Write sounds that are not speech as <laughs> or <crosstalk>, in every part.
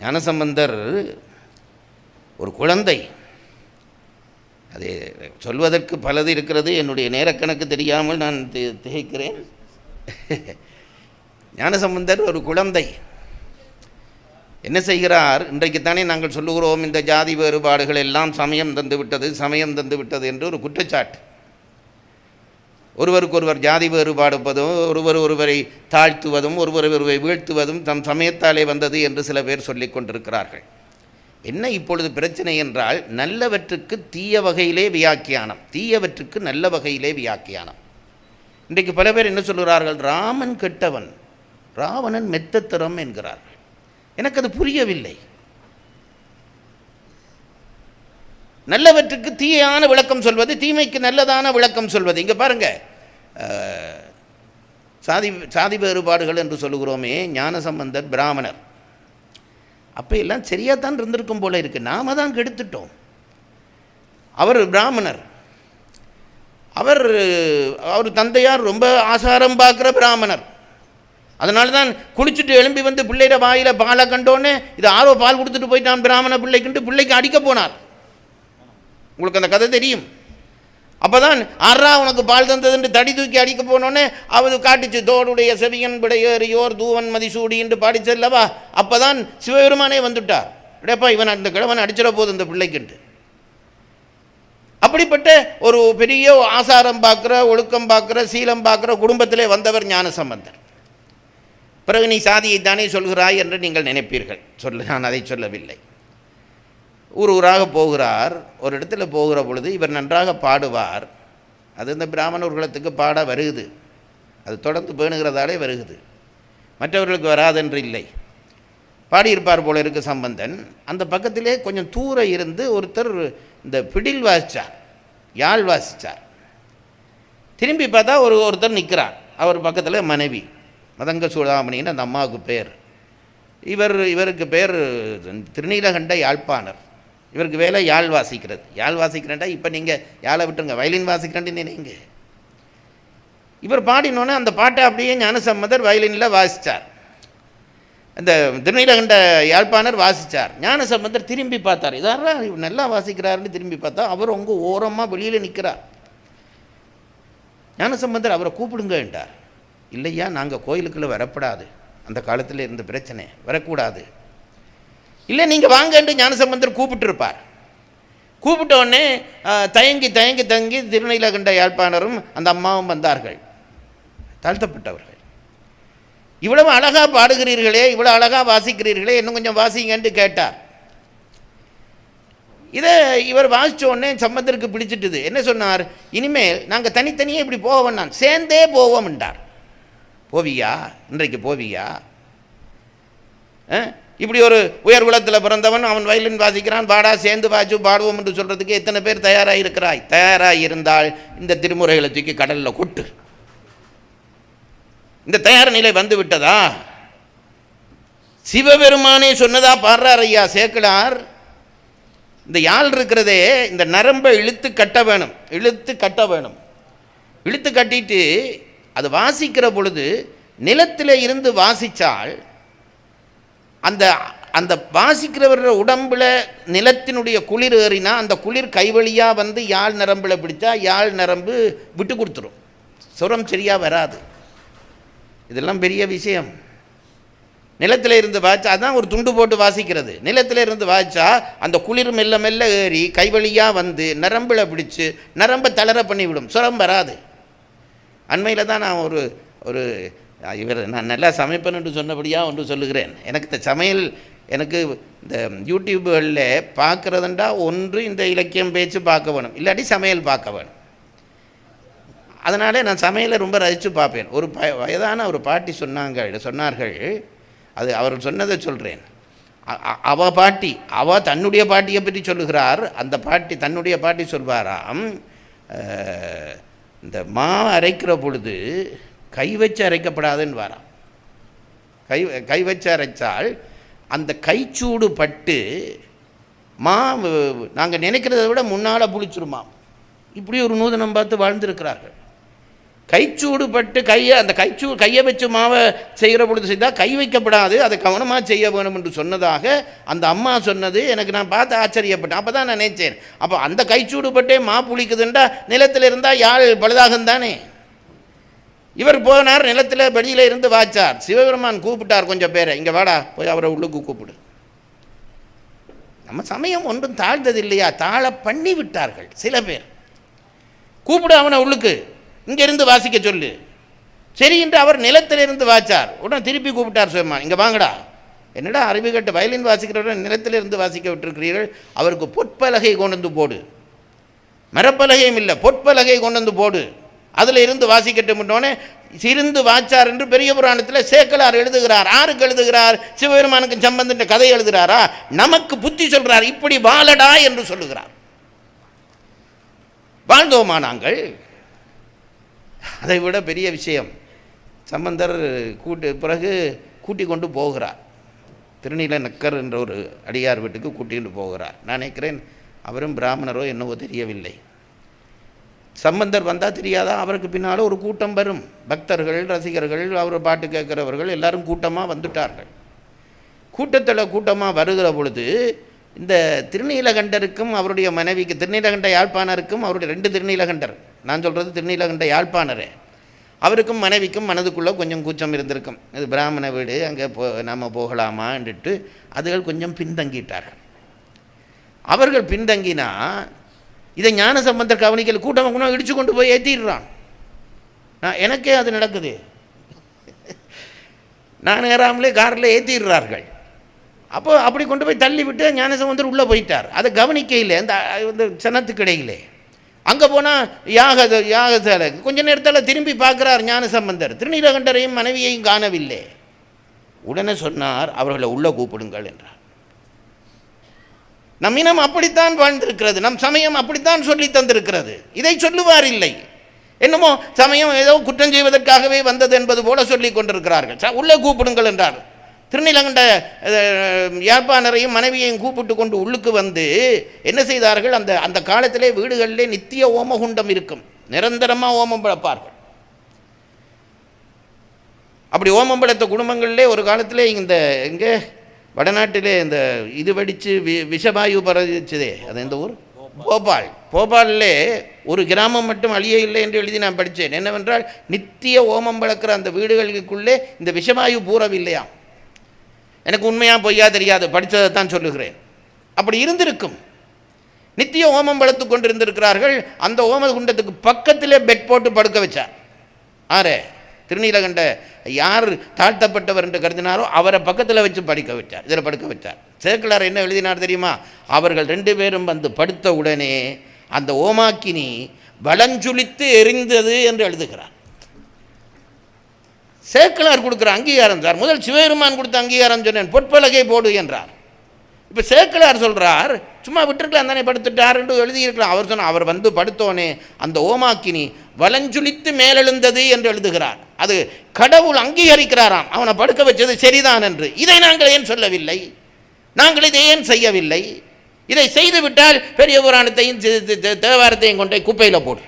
ஞானசம்பந்தர் ஒரு குழந்தை. அது சொல்வதற்கு பலது இருக்கிறது. என்னுடைய நேரக்கணக்கு தெரியாமல் நான் தி- திகைக்கிறேன். <laughs> ஞானசம்பந்தர் ஒரு குழந்தை. என்ன செய்கிறார்? இன்றைக்குத்தானே நாங்கள் சொல்லுகிறோம் இந்த ஜாதி வேறுபாடுகள் எல்லாம் சமயம் தந்துவிட்டது சமயம் தந்துவிட்டது என்று ஒரு குற்றச்சாட்டு. ஒருவருக்கொருவர் ஜாதி வேறுபாடுப்பதும் ஒருவர் ஒருவரை தாழ்த்துவதும் ஒருவர் ஒருவரை வீழ்த்துவதும் தம் சமயத்தாலே வந்தது என்று சில பேர் சொல்லிக் கொண்டிருக்கிறார்கள். என்ன இப்பொழுது பிரச்சனை என்றால் நல்லவற்றுக்கு தீய வகையிலே வியாக்கியானம் தீயவற்றுக்கு நல்ல வகையிலே வியாக்கியானம். இன்றைக்கு பல பேர் என்ன சொல்கிறார்கள் ராமன் கெட்டவன் ராவணன் மெத்தத்திறம் என்கிறார்கள். எனக்கு அது புரியவில்லை. நல்லவற்றுக்கு தீயான விளக்கம் சொல்வது தீமைக்கு நல்லதான விளக்கம் சொல்வது. இங்கே பாருங்கள் சாதி சாதி வேறுபாடுகள் என்று சொல்லுகிறோமே ஞான சம்பந்தர் பிராமணர். அப்போ எல்லாம் சரியாக தான் இருந்திருக்கும் போல இருக்குது நாம தான் கெடுத்துட்டோம். அவர் பிராமணர். அவர் அவர் தந்தையார் ரொம்ப ஆசாரம் பார்க்குற பிராமணர். அதனால தான் குளிச்சுட்டு எழும்பி வந்து பிள்ளைகிற வாயில் பாலை கண்டோன்னே இது ஆர்வ பால் கொடுத்துட்டு போயிட்டான் பிராமண பிள்ளைக்குன்ட்டு பிள்ளைக்கு அடிக்க போனார். உங்களுக்கு அந்த கதை தெரியும். அப்போ தான் ஆறா உனக்கு பால் தந்ததுன்னு தடி தூக்கி அடிக்க போனோன்னே அவது காட்டுச்சு தோடுடைய செவியன் விடையேறியோர் தூவன் மதிசூடி என்று பாடிச்சல்லவா அப்போ தான் சிவபெருமானே வந்துட்டார் டேப்பா இவன் அந்த கிழவன் அடிச்சிட போது இந்த பிள்ளைக்குண்டு அப்படிப்பட்ட ஒரு பெரிய ஆசாரம் பார்க்குற ஒழுக்கம் பார்க்குற சீலம் பார்க்குற குடும்பத்திலே வந்தவர் ஞானசம்பந்தர். பிறகு நீ சாதியை தானே சொல்கிறாய் என்று நீங்கள் நினைப்பீர்கள். சொல்ல நான் அதை சொல்லவில்லை. ஊர் ஊராக போகிறார். ஒரு இடத்துல போகிற பொழுது இவர் நன்றாக பாடுவார். அது இந்த பிராமணர் குலத்துக்கு பாட வருகுது. அது தொடர்ந்து பேணுகிறதாலே வருகுது. மற்றவர்களுக்கு வராதென்று இல்லை. பாடியிருப்பார் போல இருக்கு சம்பந்தன். அந்த பக்கத்திலே கொஞ்சம் தூர இருந்து ஒருத்தர் இந்த பிடில் வாசிச்சார். யாழ் வாசிச்சார். திரும்பி பார்த்தா ஒரு ஒருத்தர் நிற்கிறார். அவர் பக்கத்தில் மனைவி. மதங்க சூடாமணின்னு அந்த அம்மாவுக்கு பேர். இவர் இவருக்கு பேர் திருநீலகண்ட யாழ்ப்பாணர். இவருக்கு வேலை யாழ் வாசிக்கிறது. யாழ் வாசிக்கிறேன்டா இப்போ நீங்கள் யாழை விட்டுருங்க. வயலின் வாசிக்கிறேன்னு நினைங்க இவர் பாடினோன்னே அந்த பாட்டை அப்படியே ஞானசம்மதர் வயலினில் வாசித்தார் அந்த திருநீலகண்ட யாழ்ப்பாணர் வாசித்தார் ஞானசம்பந்தர் திரும்பி பார்த்தார். இதாரா இவர் நல்லா வாசிக்கிறாருன்னு திரும்பி பார்த்தா அவர் உங்க ஓரமாக வெளியில் நிற்கிறார் ஞானசம்பந்தர் அவரை கூப்பிடுங்க என்றார். இல்லையா நாங்கள் கோயிலுக்குள்ளே வரப்படாது. அந்த காலத்தில் இருந்த பிரச்சனை. வரக்கூடாது. இல்லை நீங்கள் வாங்கன்ட்டு ஞானசம்பந்தர் கூப்பிட்டுருப்பார். கூப்பிட்ட உடனே தயங்கி தயங்கி தங்கி திருநீலகண்ட யாழ்ப்பாணரும் அந்த அம்மாவும் வந்தார்கள். தாழ்த்தப்பட்டவர்கள். இவ்வளவு அழகாக பாடுகிறீர்களே இவ்வளோ அழகாக வாசிக்கிறீர்களே இன்னும் கொஞ்சம் வாசிங்கன்ட்டு கேட்டார். இதை இவர் வாசித்தோடனே உடனே சம்பந்தருக்கு பிடிச்சிட்டுது. என்ன சொன்னார்? இனிமேல் நாங்கள் தனித்தனியே இப்படி போக வேண்டாம் சேர்ந்தே போவோம் என்றார். போவியா? இன்றைக்கு போவியா? ஆ? இப்படி ஒரு உயர் குலத்தில் பிறந்தவன் அவன் வயலின் வாசிக்கிறான் பாடா சேர்ந்து வாச்சு பாடுவோம் என்று சொல்கிறதுக்கு எத்தனை பேர் தயாராக இருக்கிறாய் தயாராக இருந்தால் இந்த திருமுறைகளை தூக்கி கடலில் கொட்டு. இந்த தயார் நிலை வந்து விட்டதா? சிவபெருமானே சொன்னதா பாடுறார் ஐயா சேக்கிழார். இந்த யாழ் இருக்கிறதே இந்த நரம்பை இழுத்து கட்ட வேணும் இழுத்து கட்ட வேணும். இழுத்து கட்டிட்டு அது வாசிக்கிற பொழுது நிலத்தில் இருந்து வாசித்தால் அந்த அந்த வாசிக்கிறவர் உடம்பில் நிலத்தினுடைய குளிர் ஏறினா அந்த குளிர் கைவழியாக வந்து யாழ் நரம்பில் பிடிச்சா யாழ் நரம்பு விட்டு கொடுத்துரும். சுரம் சரியாக வராது. இதெல்லாம் பெரிய விஷயம். நிலத்தில் இருந்து வாய்ச்சா அதான் ஒரு துண்டு போட்டு வாசிக்கிறது. நிலத்தில் இருந்து வாய்ச்சா அந்த குளிர் மெல்ல மெல்ல ஏறி கைவழியாக வந்து நரம்பில் பிடிச்சி நரம்பை தளர பண்ணிவிடும். சுரம் வராது. அண்மையில் தான் நான் ஒரு ஒரு இவர் நான் நல்லா சமைப்பேன் என்று சொன்னபடியாக ஒன்று சொல்லுகிறேன். எனக்கு இந்த சமையல் எனக்கு இந்த யூடியூப்களில் பார்க்குறதுண்டா ஒன்று இந்த இலக்கியம் பேச்சு பார்க்க வேணும். இல்லாட்டி சமையல் பார்க்க வேணும். அதனாலே நான் சமையலை ரொம்ப ரசித்து பார்ப்பேன். ஒரு ப வயதான ஒரு பாட்டி சொன்னாங்க சொன்னார்கள். அது அவர் சொன்னதை சொல்கிறேன் அவ பாட்டி அவ தன்னுடைய பாட்டியை பற்றி சொல்லுகிறார். அந்த பாட்டி தன்னுடைய பாட்டி சொல்வாராம் இந்த மா அரைக்கிற பொழுது கை வச்சு அரைக்கப்படாதுன்னு வாரான் கை கை வச்சு அரைச்சால் அந்த கைச்சூடு பட்டு மா நாங்கள் நினைக்கிறத விட முன்னால் புளிச்சிருமா இப்படி ஒரு நூதனம் பார்த்து வாழ்ந்திருக்கிறார்கள். கைச்சூடு பட்டு கையை அந்த கைச்சூ கையை வச்சு மாவை செய்கிற பொழுது செய்தால் கை வைக்கப்படாது அதை கவனமாக செய்ய வேணும் என்று சொன்னதாக அந்த அம்மா சொன்னது. எனக்கு நான் பார்த்து ஆச்சரியப்பட்டேன். அப்போ தான் நான் நினைச்சேன். அப்போ அந்த கைச்சூடு பட்டே மா புளிக்குதுண்டா நிலத்தில் இருந்தால் யாழ் பழுதாகும் தானே இவர் போனார் நிலத்தில் வெளியில் இருந்து வாச்சார். சிவபெருமான் கூப்பிட்டார் கொஞ்சம் பேரை. இங்கே வாடா போய் அவரை உள்ளுக்கு கூப்பிடு. நம்ம சமயம் ஒன்றும் தாழ்ந்தது இல்லையா? தாழ பண்ணி விட்டார்கள் சில பேர். கூப்பிடு அவனை உள்ளுக்கு. இங்கிருந்து வாசிக்க சொல்லு. சரி என்று அவர் நிலத்திலிருந்து வாச்சார். உடனே திருப்பி கூப்பிட்டார் சுயமான் இங்கே வாங்கடா. என்னடா அறிவு கட்டு வயலின் வாசிக்கிறவரை நிலத்திலிருந்து வாசிக்க விட்டிருக்கிறீர்கள்? அவருக்கு பொற்பலகை கொண்டு வந்து போடு. மரப்பலகையும் இல்லை பொற்பலகை கொண்டு வந்து போடு. அதில் இருந்து வாசிக்கட்டும்னோடனே இருந்து வாச்சார் என்று பெரிய புராணத்தில் சேக்கலார் எழுதுகிறார். ஆருக்கு எழுதுகிறார்? சிவபெருமானுக்கு சம்பந்தன்ற கதை எழுதுகிறாரா? நமக்கு புத்தி சொல்கிறார் இப்படி வாழடா என்று சொல்லுகிறார். வாழ்ந்தோமா நாங்கள்? அதை விட பெரிய விஷயம். சம்பந்தர் கூட்டு பிறகு கூட்டி கொண்டு போகிறார். திருநீல நக்கர் என்ற ஒரு அடியார் வீட்டுக்கு கூட்டிகிட்டு போகிறார். நான் நினைக்கிறேன் அவரும் பிராமணரோ என்னவோ தெரியவில்லை. சம்பந்தர் வந்தால் தெரியாதா? அவருக்கு பின்னால் ஒரு கூட்டம் வரும். பக்தர்கள் ரசிகர்கள் அவர் பாட்டு கேட்குறவர்கள் எல்லாரும் கூட்டமாக வந்துட்டார்கள். கூட்டத்தில் கூட்டமாக வருகிற பொழுது இந்த திருநீலகண்டருக்கும் அவருடைய மனைவிக்கு திருநீலகண்ட யாழ்ப்பாணருக்கும் அவருடைய ரெண்டு திருநீலகண்டர் நான் சொல்கிறது திருநீலகண்ட யாழ்ப்பாணரே அவருக்கும் மனைவிக்கும் மனதுக்குள்ளே கொஞ்சம் கூச்சம் இருந்திருக்கும். இது பிராமண வீடு அங்கே போ நாம் போகலாமான்ட்டு அதுகள் கொஞ்சம் பின்தங்கிட்டார்கள். அவர்கள் பின்தங்கினா இதை ஞான சம்பந்தர் கவனிக்கல கூட்டம் கூட இடிச்சு கொண்டு போய் ஏற்றிடுறான் நான் எனக்கே அது நடக்குது. நான் ஏறாமலே காரில் ஏற்றிடுறார்கள் அப்போ அப்படி கொண்டு போய் தள்ளி விட்டு ஞானசம்பந்தர் உள்ளே போயிட்டார். அதை கவனிக்கையில் அந்த இந்த சனத்துக்கிடையிலே அங்கே போனால் யாக யாகசாலை கொஞ்ச நேரத்தில் திரும்பி பார்க்குறார் ஞானசம்பந்தர் திருநீலகண்டரையும் மனைவியையும் காணவில்லை. உடனே சொன்னார் அவர்களை உள்ளே கூப்பிடுங்கள் என்றார். நம் இனம் அப்படித்தான் வாழ்ந்திருக்கிறது. நம் சமயம் அப்படித்தான் சொல்லி தந்திருக்கிறது. இதை சொல்லுவார் இல்லை என்னமோ சமயம் ஏதோ குற்றம் செய்வதற்காகவே வந்தது என்பது போல சொல்லி கொண்டிருக்கிறார்கள். ச- உள்ளே கூப்பிடுங்கள் என்றார். திருநிலங்கண்ட யாழ்ப்பாணரையும் மனைவியையும் கூப்பிட்டு கொண்டு உள்ளுக்கு வந்து என்ன செய்தார்கள்? அந்த அந்த காலத்திலே வீடுகளிலே நித்திய ஓமகுண்டம் இருக்கும். நிரந்தரமாக ஓமம் பிழப்பார்கள் அப்படி ஓமம்பளத்த குடும்பங்களிலே ஒரு காலத்திலே இந்த இங்கே வடநாட்டிலே இந்த இது வெடித்து வி விஷவாயு பரவிச்சதே அது எந்த ஊர்? போபால். போபாலிலே ஒரு கிராமம் மட்டும் அழிய இல்லை என்று எழுதி நான் படித்தேன் என்னவென்றால் நித்திய ஓமம் வளர்க்குற அந்த வீடுகளுக்குள்ளே இந்த விஷவாயு பூரவில்லையாம். எனக்கு உண்மையாக பொய்யா தெரியாது படித்ததை தான் சொல்லுகிறேன். அப்படி இருந்திருக்கும். நித்திய ஓமம் வளர்த்து கொண்டிருந்திருக்கிறார்கள் அந்த ஓம குண்டத்துக்கு பக்கத்திலே பெட் போட்டு படுக்க வச்சார். ஆரே திருநீலகண்ட யார் தாழ்த்தப்பட்டவர் என்று கருதினாரோ அவரை பக்கத்தில் வச்சு படிக்க வச்சார் இதில் படுக்க வச்சார். சேக்கிலார் என்ன எழுதினார் தெரியுமா? அவர்கள் ரெண்டு பேரும் வந்து படுத்த உடனே அந்த ஓமாக்கினி வளஞ்சுளித்து எரிந்தது என்று எழுதுகிறார். சேக்கிலார் கொடுக்குற அங்கீகாரம் சார் முதல் சிவபெருமான் கொடுத்த அங்கீகாரம் சொன்னேன் பொற்பலகை போடு என்றார். இப்போ சேர்க்கலார் சொல்கிறார் சும்மா விட்டுருக்கலாம் தானே படுத்துட்டார் என்று எழுதியிருக்கலாம். அவர் சொன்ன அவர் வந்து படுத்தோனே அந்த ஓமாக்கினி வலஞ்சுளித்து மேலெழுந்தது என்று எழுதுகிறார். அது கடவுள் அங்கீகரிக்கிறாராம். அவனை படுக்க வச்சது சரிதான் என்று. இதை நாங்கள் ஏன் சொல்லவில்லை? நாங்கள் இதை ஏன் செய்யவில்லை? இதை செய்துவிட்டால் பெரிய புராணத்தையும் தேவாரத்தையும் கொண்டே குப்பையில் போடு.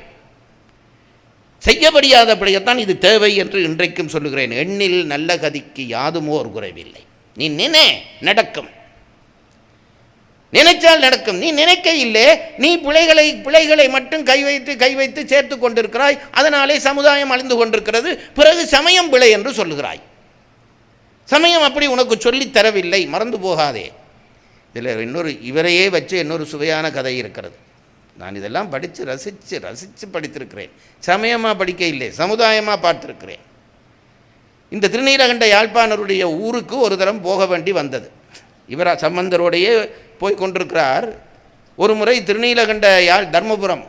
செய்யப்படியாதபடியத்தான் இது தேவை என்று இன்றைக்கும் சொல்லுகிறேன். எண்ணில் நல்ல கதிக்கு யாதுமோ ஒரு குறைவில்லை. நீ நினை நடக்கும். நினைச்சால் நடக்கும். நீ நினைக்க இல்லை நீ பிழைகளை பிழைகளை மட்டும் கை வைத்து கை வைத்து சேர்த்து கொண்டிருக்கிறாய். அதனாலே சமுதாயம் அழிந்து கொண்டிருக்கிறது. பிறகு சமயம் பிழை என்று சொல்லுகிறாய். சமயம் அப்படி உனக்கு சொல்லித் தரவில்லை. மறந்து போகாதே. இதில் இன்னொரு இவரையே வச்சு இன்னொரு சுவையான கதை இருக்கிறது. நான் இதெல்லாம் படித்து ரசித்து ரசித்து படித்திருக்கிறேன். சமயமாக படிக்க இல்லை சமுதாயமாக பார்த்துருக்கிறேன். இந்த திருநீலகண்ட யாழ்ப்பாணருடைய ஊருக்கு ஒரு தரம் போக வேண்டி வந்தது. இவர் சம்பந்தரோடையே போய் கொண்டிருக்கிறார் ஒரு முறை திருநீலகண்ட யாழ் தர்மபுரம்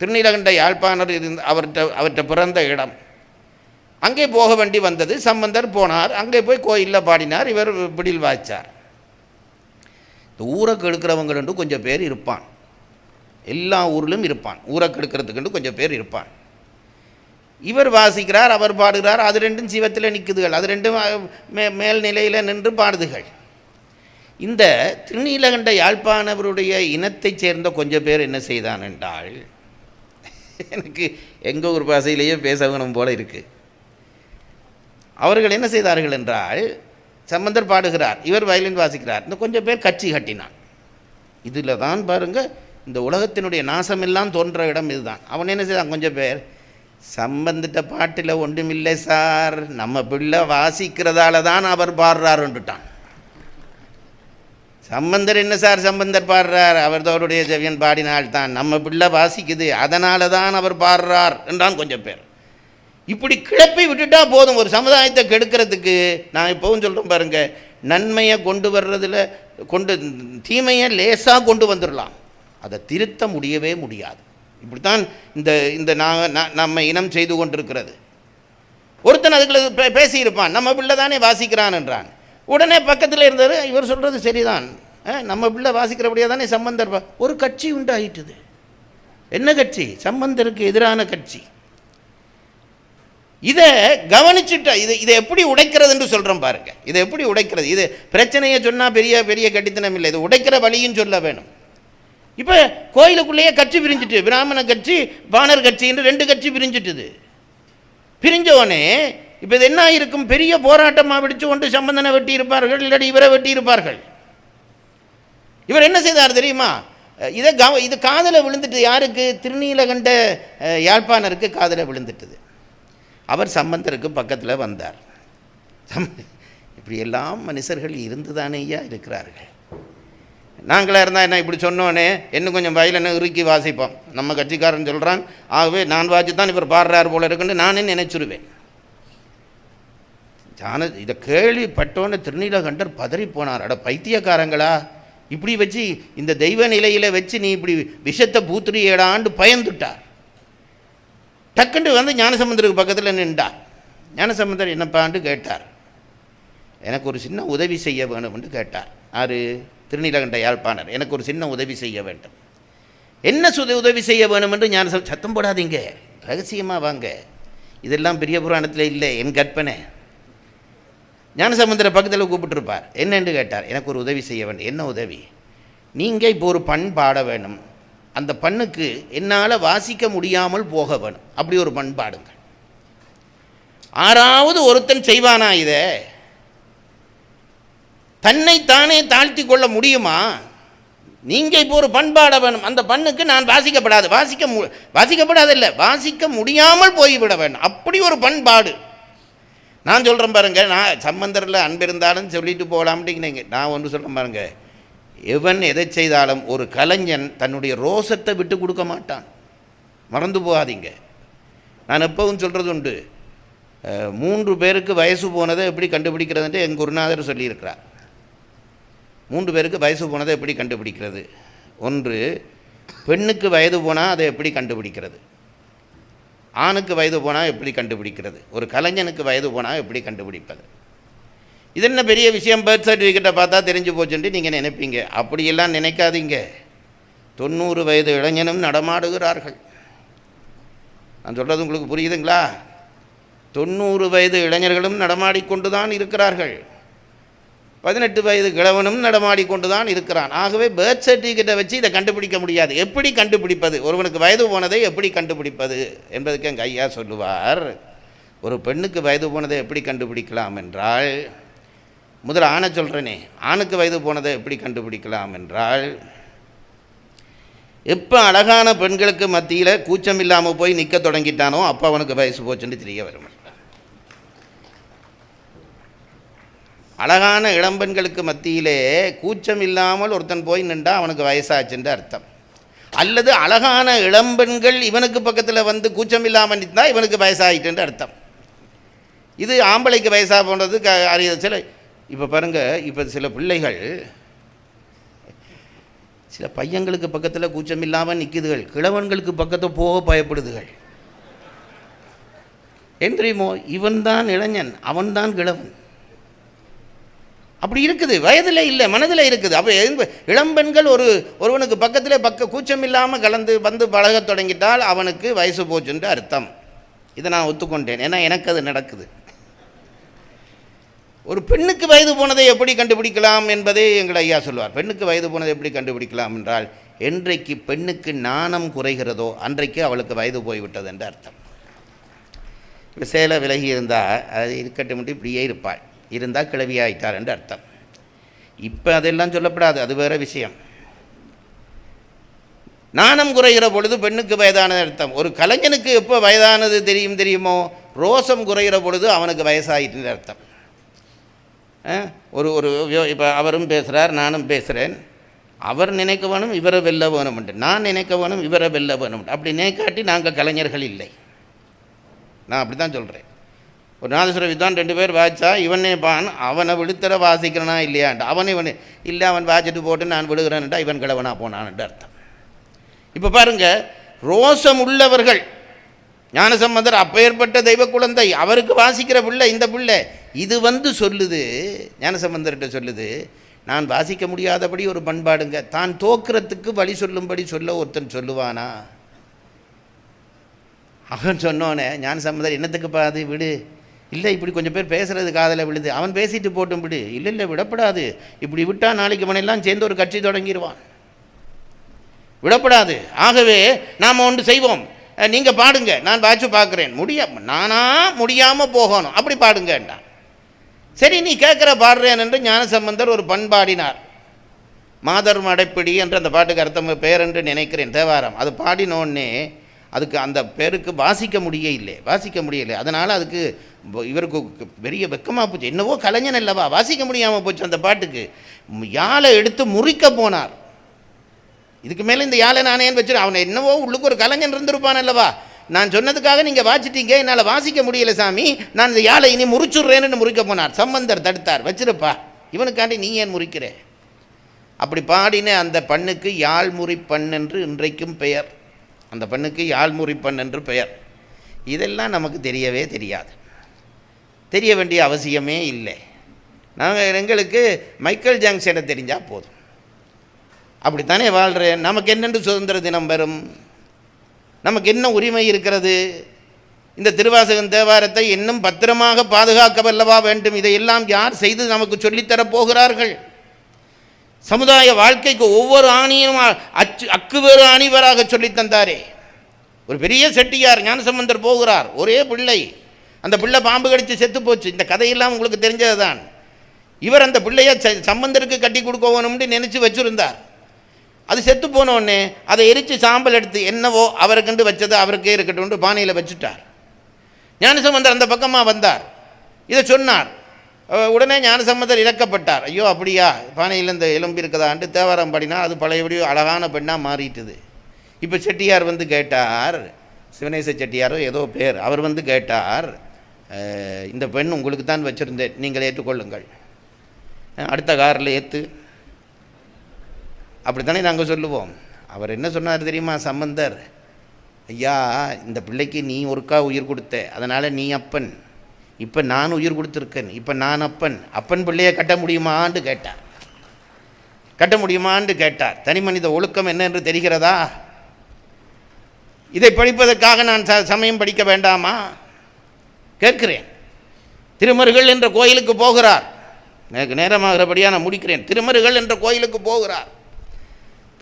திருநீலகண்ட யாழ்ப்பாணர் இருந்த அவர்கிட்ட அவர்கிட்ட பிறந்த இடம். அங்கே போக வேண்டி வந்தது. சம்பந்தர் போனார். அங்கே போய் கோயிலில் பாடினார். இவர் பிடில் வாய்ச்சார். இந்த ஊரை கெடுக்கிறவங்கள்ண்டு கொஞ்சம் பேர் இருப்பான். எல்லா ஊரிலும் இருப்பான். ஊரை கெடுக்கிறதுக்குண்டு கொஞ்சம் பேர் இருப்பான். இவர் வாசிக்கிறார் அவர் பாடுகிறார். அது ரெண்டும் சிவத்தில் நிற்குதுகள் அது ரெண்டும் மே மேல்நிலையில் நின்று பாடுதுகள். இந்த திருநீலகண்ட யாழ்ப்பாணவருடைய இனத்தைச் சேர்ந்த கொஞ்சம் பேர் என்ன செய்தான் என்றால் எனக்கு எங்கள் ஊர் பாசையிலேயே பேச வேணும் போல இருக்குது அவர்கள் என்ன செய்தார்கள் என்றால் சம்பந்தர் பாடுகிறார் இவர் வயலின் வாசிக்கிறார் இந்த கொஞ்சம் பேர் கட்சி கட்டினான். இதில் தான் பாருங்கள் இந்த உலகத்தினுடைய நாசமெல்லாம் தோன்ற இடம் இதுதான். அவன் என்ன செய்தான் கொஞ்சம் பேர் சம்பந்திட்ட பாட்டில் ஒன்றுமில்லை சார் நம்ம பிள்ளை வாசிக்கிறதால தான் அவர் பாடுறாருன்னுட்டான். சம்பந்தர் என்ன சார் சம்பந்தர் பாடுறார்? அவர் அவருடைய செவியன் பாடினால் தான் நம்ம பிள்ளை வாசிக்குது. அதனால தான் அவர் பாடுறார் என்றான் கொஞ்சம் பேர். இப்படி கிளப்பி விட்டுட்டா போதும். ஒரு சமுதாயத்தை கெடுக்கிறதுக்கு நான் இப்போவும் சொல்கிறேன் பாருங்க. நன்மையை கொண்டு வர்றதில் கொண்டு தீமையை லேசாக கொண்டு வந்துடலாம் அதை திருத்த முடியவே முடியாது. இப்படித்தான் இந்த இந்த நாங்கள் நம்ம இனம் செய்து கொண்டிருக்கிறது. ஒருத்தன் அதுக்குள்ள பே- பேசியிருப்பான். நம்ம பிள்ளை தானே வாசிக்கிறான் என்றான். உடனே பக்கத்தில் இருந்தார் இவர் சொல்கிறது சரிதான். நம்ம பிள்ளை வாசிக்கிறபடியாக தானே சம்பந்தர் பா- ஒரு கட்சி உண்டாயிட்டுது. என்ன கட்சி? சம்பந்தருக்கு எதிரான கட்சி. இதை கவனிச்சுட்டா இதை இதை எப்படி உடைக்கிறதுன்னு சொல்கிறோம் பாருங்க. இதை எப்படி உடைக்கிறது? இது பிரச்சனையை சொன்னால் பெரிய பெரிய கட்டித்தனம் இல்லை. இது உடைக்கிற வழியும் சொல்ல வேணும். இப்போ கோயிலுக்குள்ளேயே கட்சி பிரிஞ்சிட்டு பிராமண கட்சி பாணர் கட்சின்னு ரெண்டு கட்சி பிரிஞ்சிட்டுது. பிரிஞ்சவனே இப்போ இது என்ன இருக்கும் பெரிய போராட்டமாக பிடிச்சு கொண்டு சம்பந்தனை வெட்டி இருப்பார்கள் இல்லாட்டி இவரை வெட்டி இருப்பார்கள் இவர் என்ன செய்தார் தெரியுமா? இதை கவ இது காதலை விழுந்துட்டு யாருக்கு? திருநீலகண்ட யாழ்ப்பாணருக்கு காதலை விழுந்துட்டுது. அவர் சம்பந்தருக்கு பக்கத்தில் வந்தார். சம் இப்படியெல்லாம் மனுஷர்கள் இருந்துதானேயா இருக்கிறார்கள். நாங்களாக இருந்தால் என்ன இப்படி சொன்னோன்னே இன்னும் கொஞ்சம் வயலனை இறுக்கி வாசிப்போம். நம்ம கட்சிக்காரன் சொல்கிறான் ஆகவே நான் வாசி தான் இவர் பாடுறார் போல இருக்குன்னு நானே நினச்சிருவேன். ஜான இதை கேள்விப்பட்டோன்னு திருநீலகண்டர் பதறி போனார் அட பைத்தியக்காரங்களா? இப்படி வச்சு இந்த தெய்வ நிலையில் வச்சு நீ இப்படி விஷத்தை பூத்துறியேடாண்டு பயந்துட்டார். டக்குண்டு வந்து ஞானசம்பந்தருக்கு பக்கத்தில் நின்றார். ஞானசம்பந்தர் என்னப்பான்னு கேட்டார். எனக்கு ஒரு சின்ன உதவி செய்ய வேணும்னு கேட்டார். ஆறு திருநீலகண்ட யாழ்ப்பாணர். எனக்கு ஒரு சின்ன உதவி செய்ய வேண்டும். என்ன சுத உதவி செய்ய வேணும் என்று ஞான சத்தம் போடாதீங்க. ரகசியமாக வாங்க. இதெல்லாம் பெரிய புராணத்தில் இல்லை என் கற்பனை. ஞானசமுத்திர பக்கத்தில் கூப்பிட்டுருப்பார். என்னென்று கேட்டார்? எனக்கு ஒரு உதவி செய்ய வேண்டும். என்ன உதவி? நீங்கள் இப்போ ஒரு பண் பாட வேணும். அந்த பண்ணுக்கு என்னால் வாசிக்க முடியாமல் போக வேணும். அப்படி ஒரு பண் பாடுங்கள். ஆறாவது ஒருத்தன் செய்வானா இதை? தன்னை தானே தாழ்த்தி கொள்ள முடியுமா? நீங்கள் இப்போ ஒரு பண்பாட வேணும். அந்த பண்ணுக்கு நான் வாசிக்கப்படாது. வாசிக்க மு வாசிக்கப்படாது இல்லை வாசிக்க முடியாமல் போய்விட வேணும். அப்படி ஒரு பண்பாடு நான் சொல்கிறேன் பாருங்கள் நான் சம்பந்தரில் அன்பு இருந்தாலும் சொல்லிட்டு போகலாம்ட்டிங்க நான் ஒன்று சொல்கிறேன் பாருங்கள் எவன் எதை செய்தாலும் ஒரு கலைஞன் தன்னுடைய ரோசத்தை விட்டு கொடுக்க மாட்டான். மறந்து போகாதீங்க. நான் எப்பவும் சொல்கிறது உண்டு. மூன்று பேருக்கு வயசு போனதை எப்படி கண்டுபிடிக்கிறதுன்ட்டு எங்கள் குருநாதர் சொல்லியிருக்கிறார். மூன்று பேருக்கு வயசு போனதை எப்படி கண்டுபிடிக்கிறது? ஒன்று பெண்ணுக்கு வயது போனால் அதை எப்படி கண்டுபிடிக்கிறது? ஆணுக்கு வயது போனால் எப்படி கண்டுபிடிக்கிறது? ஒரு கலைஞனுக்கு வயது போனால் எப்படி கண்டுபிடிப்பது? இது என்ன பெரிய விஷயம்? பர்த் சர்டிஃபிகேட்டை பார்த்தா தெரிஞ்சு போச்சுன்ட்டு நீங்கள் நினைப்பீங்க. அப்படியெல்லாம் நினைக்காதீங்க. தொண்ணூறு வயது இளைஞனும் நடமாடுகிறார்கள். நான் சொல்கிறது உங்களுக்கு புரியுதுங்களா? தொண்ணூறு வயது இளைஞர்களும் நடமாடிக்கொண்டு தான் இருக்கிறார்கள். பதினெட்டு வயது கிழவனும் நடமாடிக்கொண்டு தான் இருக்கிறான். ஆகவே பேர்த் சர்டிஃபிகேட்டை வச்சு இதை கண்டுபிடிக்க முடியாது. எப்படி கண்டுபிடிப்பது? ஒருவனுக்கு வயது போனதை எப்படி கண்டுபிடிப்பது? என்பதுக்கு எங்கள் ஐயா சொல்லுவார் ஒரு பெண்ணுக்கு வயது போனதை எப்படி கண்டுபிடிக்கலாம் என்றால் முதல்ல ஆணை சொல்கிறேனே ஆணுக்கு வயது போனதை எப்படி கண்டுபிடிக்கலாம் என்றால் எப்போ அழகான பெண்களுக்கு மத்தியில் கூச்சம் இல்லாமல் போய் நிற்க தொடங்கிட்டானோ அப்போ அவனுக்கு வயசு போச்சுன்னு தெரிய வரும். அழகான இளம்பெண்களுக்கு மத்தியிலே கூச்சம் இல்லாமல் ஒருத்தன் போய் நின்றா அவனுக்கு வயசாச்சுன்ற அர்த்தம். அல்லது அழகான இளம்பெண்கள் இவனுக்கு பக்கத்தில் வந்து கூச்சம் இல்லாமல் நின்றா இவனுக்கு வயசாயிட்டுன்ற அர்த்தம். இது ஆம்பளைக்கு வயசாக போன்றது க அறிய சில இப்போ பாருங்கள் இப்போ சில பிள்ளைகள் சில பையங்களுக்கு பக்கத்தில் கூச்சம் இல்லாமல் நிற்குதுகள் கிழவன்களுக்கு பக்கத்தில் போக பயப்படுதுகள். ஏன் இவன்தான் இளைஞன் அவன்தான் கிழவன். அப்படி இருக்குது வயதில் இல்லை மனதில் இருக்குது. அப்போ இளம்பெண்கள் ஒரு ஒருவனுக்கு பக்கத்தில் பக்க கூச்சம் இல்லாமல் கலந்து வந்து பழகத் தொடங்கிட்டால் அவனுக்கு வயசு போச்சுன்ற அர்த்தம். இதை நான் ஒத்துக்கொண்டேன். ஏன்னா எனக்கு அது நடக்குது. ஒரு பெண்ணுக்கு வயது போனதை எப்படி கண்டுபிடிக்கலாம் என்பதை எங்கள் ஐயா சொல்வார். பெண்ணுக்கு வயது போனதை எப்படி கண்டுபிடிக்கலாம் என்றால் என்றைக்கு பெண்ணுக்கு நாணம் குறைகிறதோ அன்றைக்கு அவளுக்கு வயது போய்விட்டது என்று அர்த்தம். இப்போ சேலை விலகி இருந்தால் அது இருக்கட்டும் இப்படியே இருப்பாள். இருந்தால் கிளவியாயிட்டார் என்று அர்த்தம். இப்போ அதெல்லாம் சொல்லப்படாது அது வேறு விஷயம். நாணம் குறைகிற பொழுது பெண்ணுக்கு வயதானது அர்த்தம். ஒரு கலைஞனுக்கு எப்போ வயதானது தெரியும் தெரியுமோ? ரோசம் குறைகிற பொழுது அவனுக்கு வயசாகிட்டு அர்த்தம். ஒரு ஒரு இப்போ அவரும் பேசுகிறார் நானும் பேசுகிறேன் அவர் நினைக்க வேணும் இவரை வெல்ல வேணும்ட்டு நான் நினைக்க வேணும் இவரை வெல்ல வேணும் அப்படி நினைக்காட்டி நாங்கள் கலைஞர்கள் இல்லை. நான் அப்படி தான் சொல்கிறேன் ஒரு நாதஸ்வர வித்வான் ரெண்டு பேர் வாய்ச்சா இவனே பான் அவனை விழுத்தர வாசிக்கிறனா இல்லையான்ட்டு அவன் இவன் இல்லை அவன் வாய்ச்சிட்டு போட்டு நான் விழுகிறேன்ட்டா இவன் கிழவனா போனான்ட்டு அர்த்தம். இப்போ பாருங்க ரோசம் உள்ளவர்கள் ஞானசம்பந்தர் அப்பேற்பட்ட தெய்வ குழந்தை அவருக்கு வாசிக்கிற பிள்ளை இந்த பிள்ளை இது வந்து சொல்லுது ஞானசம்பந்தர்கிட்ட சொல்லுது நான் வாசிக்க முடியாதபடி ஒரு பண்பாடுங்க தான் தோக்கிறதுக்கு வழி சொல்லும்படி சொல்ல ஒருத்தன் சொல்லுவானா? அவன் சொன்னோன்னே ஞானசம்பந்தர் என்னத்துக்குப்பா அது விடு? இல்லை இப்படி கொஞ்சம் பேர் பேசுகிறது காதில் விழுது. அவன் பேசிட்டு போட்டும் விடு. இல்லை இல்லை விடப்படாது. இப்படி விட்டால் நாளைக்கு அவனெல்லாம் சேர்ந்து ஒரு கட்சி தொடங்கிடுவான் விடப்படாது. ஆகவே நாம் ஒன்று செய்வோம். நீங்கள் பாடுங்க. நான் வாட்சி பார்க்குறேன். முடிய நானா முடியாமல் போகணும். அப்படி பாடுங்கண்டான் சரி நீ கேட்குற பாடுறேன் என்று ஞானசம்பந்தர் ஒரு பண்பாடினார். மாதர் மடைப்பிடி என்று அந்த பாட்டுக்கு அர்த்தம் பேர் என்று நினைக்கிறேன் தேவாரம். அது பாடினோடனே அதுக்கு அந்த பேருக்கு வாசிக்க முடிய இல்லை வாசிக்க முடியலை அதனால் அதுக்கு இவருக்கு பெரிய வெக்கமாக போச்சு. என்னவோ கலைஞன் அல்லவா? வாசிக்க முடியாமல் போச்சு அந்த பாட்டுக்கு. யாழை எடுத்து முறிக்க போனார். இதுக்கு மேலே இந்த யாழை நானேன்னு வச்சு அவனை என்னவோ உள்ளுக்கு ஒரு கலைஞன் இருந்திருப்பான் அல்லவா? நான் சொன்னதுக்காக நீங்கள் வாசிட்டீங்க என்னால் வாசிக்க முடியல சாமி. நான் இந்த யாழை இனி முறிச்சுடுறேன்னு முறிக்க போனார். சம்பந்தர் தடுத்தார். வச்சிருப்பா. இவனுக்காண்டி நீ ஏன் முறிக்கிற? அப்படி பாடின அந்த பண்ணுக்கு யாழ்முறி பண் என்று இன்றைக்கும் பெயர். அந்த பண்ணுக்கு யாழ்முறி பண் என்று பெயர். இதெல்லாம் நமக்கு தெரியவே தெரியாது. தெரிய வேண்டிய அவசியமே இல்லை. நாங்கள் எங்களுக்கு மைக்கேல் ஜாங்ஷனை தெரிஞ்சால் போதும். அப்படித்தானே வாழ்கிறேன் நமக்கு என்னென்று சுதந்திர தினம் வரும்? நமக்கு என்ன உரிமை இருக்கிறது? இந்த திருவாசகன் தேவாரத்தை இன்னும் பத்திரமாக பாதுகாக்க வல்லவா வேண்டும்? இதையெல்லாம் யார் செய்து நமக்கு சொல்லித்தரப் போகிறார்கள்? சமுதாய வாழ்க்கைக்கு ஒவ்வொரு ஆணியும் அச்சு அக்கு வேறு ஆணிவராக சொல்லித்தந்தாரே ஒரு பெரிய செட்டியார் ஞானசம்பந்தர் போகிறார். ஒரே பிள்ளை. அந்த பிள்ளை பாம்பு கடித்து செத்து போச்சு. இந்த கதையெல்லாம் உங்களுக்கு தெரிஞ்சது தான் இவர் அந்த பிள்ளைய ச- சம்பந்தருக்கு கட்டி கொடுக்கணும்னு நினச்சி வச்சுருந்தார். அது செத்து போனோடனே அதை எரித்து சாம்பல் எடுத்து என்னவோ அவருக்குண்டு வச்சது அவருக்கே இருக்கட்டும்னு பானையில் வச்சுட்டார். ஞானசம்பந்தர் அந்த பக்கமாக வந்தார். இதை சொன்னார். உடனே ஞானசம்பந்தர் இறக்கப்பட்டார். ஐயோ அப்படியா? பானையில் இந்த எலும்பு இருக்கதான்ட்டு தேவாரம் பாடினா அது பழையபடி அழகான பெண்ணாக மாறிட்டுது. இப்போ செட்டியார் வந்து கேட்டார். சிவனேச செட்டியாரோ ஏதோ பேர். அவர் வந்து கேட்டார். இந்த பெண் உங்களுக்கு தான் வச்சுருந்தேன். நீங்கள் ஏற்றுக்கொள்ளுங்கள். அடுத்த காரில் ஏற்று அப்படித்தானே நாங்கள் சொல்லுவோம். அவர் என்ன சொன்னார் தெரியுமா சம்பந்தர்? ஐயா இந்த பிள்ளைக்கு நீ ஒருக்கா உயிர் கொடுத்த. அதனால் நீ அப்பன். இப்போ நான் உயிர் கொடுத்துருக்கேன். இப்போ நான் அப்பன். அப்பன் பிள்ளையை கட்ட முடியுமான்னு கேட்டார். கட்ட முடியுமான்னு கேட்டார். தனி மனித ஒழுக்கம் என்ன என்று தெரிகிறதா? இதை படிப்பதற்காக நான் ச சமயம் படிக்க வேண்டாமா? கேட்கிறேன். திருமருகள் என்ற கோயிலுக்கு போகிறார். எனக்கு நேரமாகிறபடியாக நான் முடிக்கிறேன். திருமருகள் என்ற கோயிலுக்கு போகிறார்.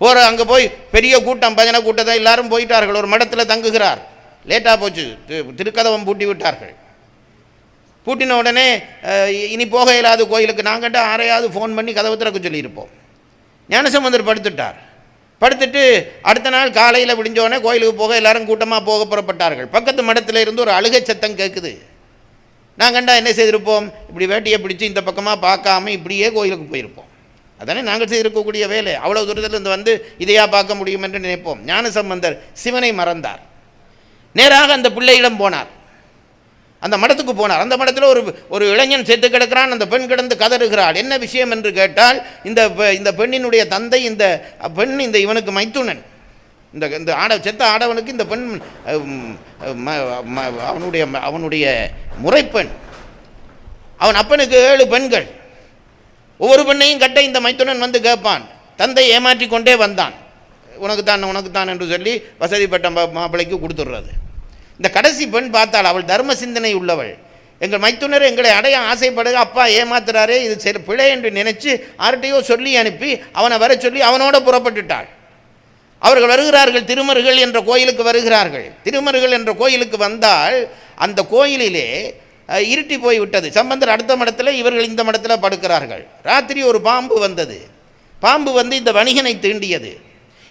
போகிற அங்கே போய் பெரிய கூட்டம் பஜனை கூட்டத்தை எல்லாரும் போயிட்டார்கள். ஒரு மடத்தில் தங்குகிறார். லேட்டாக போச்சு. திருக்கதவம் பூட்டி விட்டார்கள். பூட்டின உடனே இனி போக இயலாது கோயிலுக்கு. நாங்கள்கிட்ட ஆரையாவது ஃபோன் பண்ணி கதவு திறக்க சொல்லியிருப்போம். ஞானசம்பந்தர் படுத்துட்டார். படுத்துட்டு அடுத்த நாள் காலையில் விடிஞ்சோடனே கோயிலுக்கு போக எல்லாரும் கூட்டமாக போக புறப்பட்டார்கள். பக்கத்து மடத்தில் இருந்து ஒரு அழுகை சத்தம் கேட்குது நான் கண்டா என்ன செய்திருப்போம்? இப்படி வேட்டியை பிடிச்சி இந்த பக்கமாக பார்க்காம இப்படியே கோயிலுக்கு போயிருப்போம். அதானே நாங்கள் செய்திருக்கக்கூடிய வேலை. அவ்வளோ தூரத்தில் இருந்து வந்து இதையா பார்க்க முடியும் என்று நினைப்போம். ஞானசம்பந்தர் சிவனை மறந்தார். நேராக அந்த பிள்ளையிடம் போனார். அந்த மடத்துக்கு போனார். அந்த மடத்தில் ஒரு ஒரு இளைஞன் சேர்த்து கிடக்கிறான். அந்த பெண் கிடந்து கதறுகிறாள். என்ன விஷயம் என்று கேட்டால் இந்த பெ- இந்த பெண்ணினுடைய தந்தை இந்த பெண் இந்த இவனுக்கு மைத்துனன். இந்த இந்த ஆட செத்த ஆடவனுக்கு இந்த பெண் ம- அவனுடைய அவனுடைய முறைப்பெண். அவன் அப்பனுக்கு ஏழு பெண்கள். ஒவ்வொரு பெண்ணையும் கட்ட இந்த மைத்துனன் வந்து கேட்பான். தந்தை ஏமாற்றி கொண்டே வந்தான். உனக்கு தான் உனக்கு தான் என்று சொல்லி வசதிப்பட்ட மா- மாப்பிள்ளைக்கு கொடுத்துட்றது. இந்த கடைசி பெண் பார்த்தாள் அவள் தர்ம சிந்தனை உள்ளவள். எங்கள் மைத்துனர் எங்களை அடைய ஆசைப்படுக அப்பா ஏமாத்துறாரே இது சரி பிழை என்று நினைச்சு யார்கிட்டயோ சொல்லி அனுப்பி அவனை வர சொல்லி அவனோட புறப்பட்டுட்டாள். அவர்கள் வருகிறார்கள் திருமருகள் என்ற கோயிலுக்கு வருகிறார்கள். திருமருகள் என்ற கோயிலுக்கு வந்தால் அந்த கோயிலிலே இருட்டி போய் விட்டது. சம்பந்தர் அடுத்த மடத்தில் இவர்கள் இந்த மடத்தில் படுக்கிறார்கள். ராத்திரி ஒரு பாம்பு வந்தது. பாம்பு வந்து இந்த வணிகனை தீண்டியது.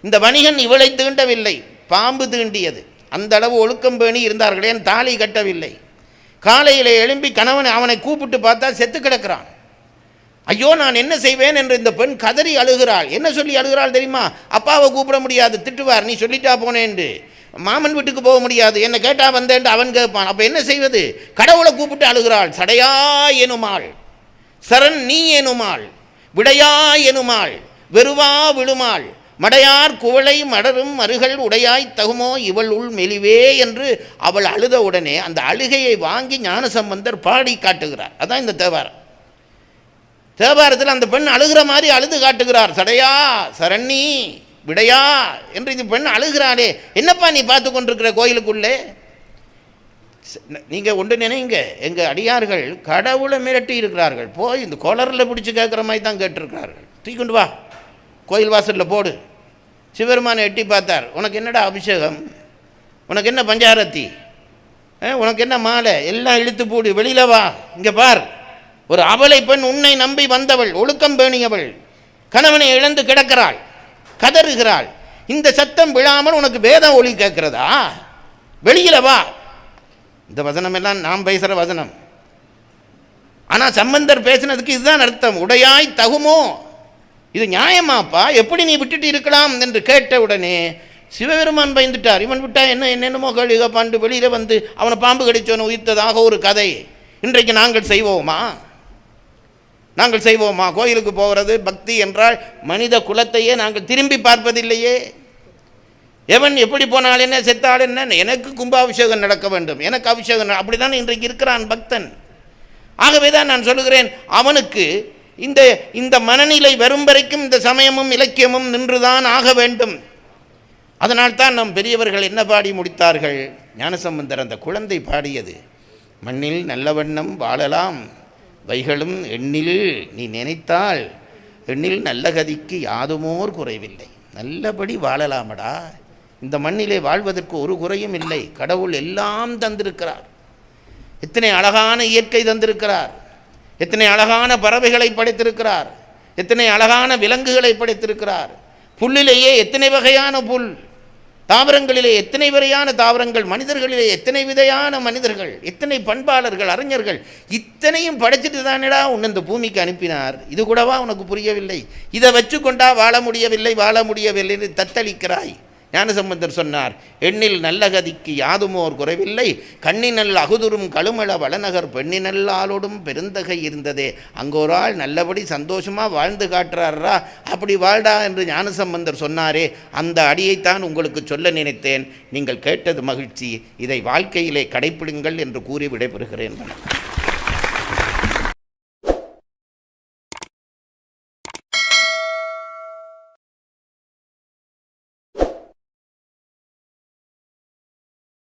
இந்த வணிகன் இவளை தீண்டவில்லை. பாம்பு தீண்டியது. அந்த அளவு ஒழுக்கம் பேணி இருந்தார்களே தாலி கட்டவில்லை. காலையில் எழும்பி கணவனை அவனை கூப்பிட்டு பார்த்தா செத்து கிடக்கிறான். ஐயோ நான் என்ன செய்வேன் என்று இந்த பெண் கதறி அழுகிறாள். என்ன சொல்லி அழுகிறாள் தெரியுமா? அப்பாவை கூப்பிட முடியாது திட்டுவார். நீ சொல்லிட்டா போனேன்ட்டு மாமன் வீட்டுக்கு போக முடியாது. என்னை கேட்டால் வந்தேன்ட்டு அவன் கேட்பான். அப்போ என்ன செய்வது? கடவுளை கூப்பிட்டு அழுகிறாள். சடையா எனுமாள். சரண் நீ எனுமாள். விடையா எனுமாள். வெறுவா விழுமாள். மடையார் குவளை மடரும் மருகள் உடையாய் தகுமோ இவள் உள் மெலிவே என்று அவள் அழுத உடனே அந்த அழுகையை வாங்கி ஞானசம்பந்தர் பாடி காட்டுகிறார். அதான் இந்த தேவாரம். தேவாரத்தில் அந்த பெண் அழுகிற மாதிரி அழுது காட்டுகிறார். சடையா சரண்ணி விடையா என்று இந்த பெண் அழுகிறாளே. என்னப்பா நீ பார்த்து கொண்டிருக்கிற கோயிலுக்குள்ளே? நீங்கள் ஒன்று நினைங்க. எங்கள் அடியார்கள் கடவுளை மிரட்டி இருக்கிறார்கள். போய் இந்த கொலரில் பிடிச்சி கேட்குற மாதிரி தான் கேட்டிருக்கிறார்கள். தூக்கி கொண்டு வா. கோயில் வாசலில் போடு. சிவருமானை எட்டி பார்த்தார். உனக்கு என்னடா அபிஷேகம்? உனக்கு என்ன பஞ்சாரத்தி? உனக்கு என்ன மாலை? எல்லாம் இழுத்து போடு. வெளியில் வா. இங்கே பார். ஒரு அவளை பெண் உன்னை நம்பி வந்தவள் ஒழுக்கம் பேணியவள். கணவனை இழந்து கிடக்கிறாள் கதறுகிறாள். இந்த சத்தம் விழாமல் உனக்கு வேதம் ஒளி கேட்கிறதா? வெளியில் வா. இந்த வசனம் எல்லாம் நாம் பேசுகிற வசனம். ஆனால் சம்பந்தர் பேசினதுக்கு இதுதான் அர்த்தம். உடையாய் தகுமோ? இது நியாயமாப்பா? எப்படி நீ விட்டுட்டு இருக்கலாம் என்று கேட்ட உடனே சிவபெருமான் பயந்துட்டார். இவன் விட்டா என்ன என்னென்னமோ கேள்வி கேட்பான்ட்டு வெளியில் வந்து அவனை பாம்பு கடிச்சவனை உயிர்த்ததாக ஒரு கதை. இன்றைக்கு நாங்கள் செய்வோமா? நாங்கள் செய்வோமா? கோயிலுக்கு போகிறது பக்தி என்றால் மனித குலத்தையே நாங்கள் திரும்பி பார்ப்பதில்லையே. எவன் எப்படி போனால் என்ன செத்தால் என்ன? எனக்கு கும்பாபிஷேகம் நடக்க வேண்டும். எனக்கு அபிஷேகம் அப்படி அப்படிதான் இன்றைக்கு இருக்கிறான் பக்தன். ஆகவே தான் நான் சொல்லுகிறேன் அவனுக்கு இந்த இந்த மனநிலை வரும் வரைக்கும் இந்த சமயமும் இலக்கியமும் நின்றுதான் ஆக வேண்டும். அதனால் தான் நம் பெரியவர்கள் என்ன பாடி முடித்தார்கள்? ஞானசம்பந்தர் அந்த குழந்தை பாடியது. மண்ணில் நல்ல வண்ணம் வாழலாம். வைகளும் எண்ணில் நீ நினைத்தால். எண்ணில் நல்ல கதிக்கு யாதுமோர் குறைவில்லை. நல்லபடி வாழலாமடா. இந்த மண்ணிலே வாழ்வதற்கு ஒரு குறையும் இல்லை. கடவுள் எல்லாம் தந்திருக்கிறார். எத்தனை அழகான இயற்கை தந்திருக்கிறார். எத்தனை அழகான பறவைகளை படைத்திருக்கிறார். எத்தனை அழகான விலங்குகளை படைத்திருக்கிறார். புல்லிலேயே எத்தனை வகையான புல்? தாவரங்களிலே எத்தனை வகையான தாவரங்கள்? மனிதர்களிலே எத்தனை விதையான மனிதர்கள்? எத்தனை பண்பாளர்கள் அறிஞர்கள்? இத்தனையும் படைச்சிட்டு தானேடா உன்னை இந்த பூமிக்கு அனுப்பினார். இது கூடவா உனக்கு புரியவில்லை? இதை வச்சு கொண்டா வாழ முடியவில்லை வாழ முடியவில்லை என்று தத்தளிக்கிறாய். ஞானசம்பந்தர் சொன்னார் எண்ணில் நல்ல கதிக்கு யாதுமோர் குறைவில்லை. கண்ணினல் அகுதுரும் கழுமள வளநகர் பெண்ணினல்லாலோடும் பெருந்தகை இருந்ததே. அங்கோர் ஆள் நல்லபடி சந்தோஷமாக வாழ்ந்து காட்டுறாரா? அப்படி வாழ்டா என்று ஞானசம்பந்தர் சொன்னாரே. அந்த அடியைத்தான் உங்களுக்கு சொல்ல நினைத்தேன். நீங்கள் கேட்டது மகிழ்ச்சி. இதை வாழ்க்கையிலே கடைப்பிடுங்கள் என்று கூறி விடைபெறுகிறேன்.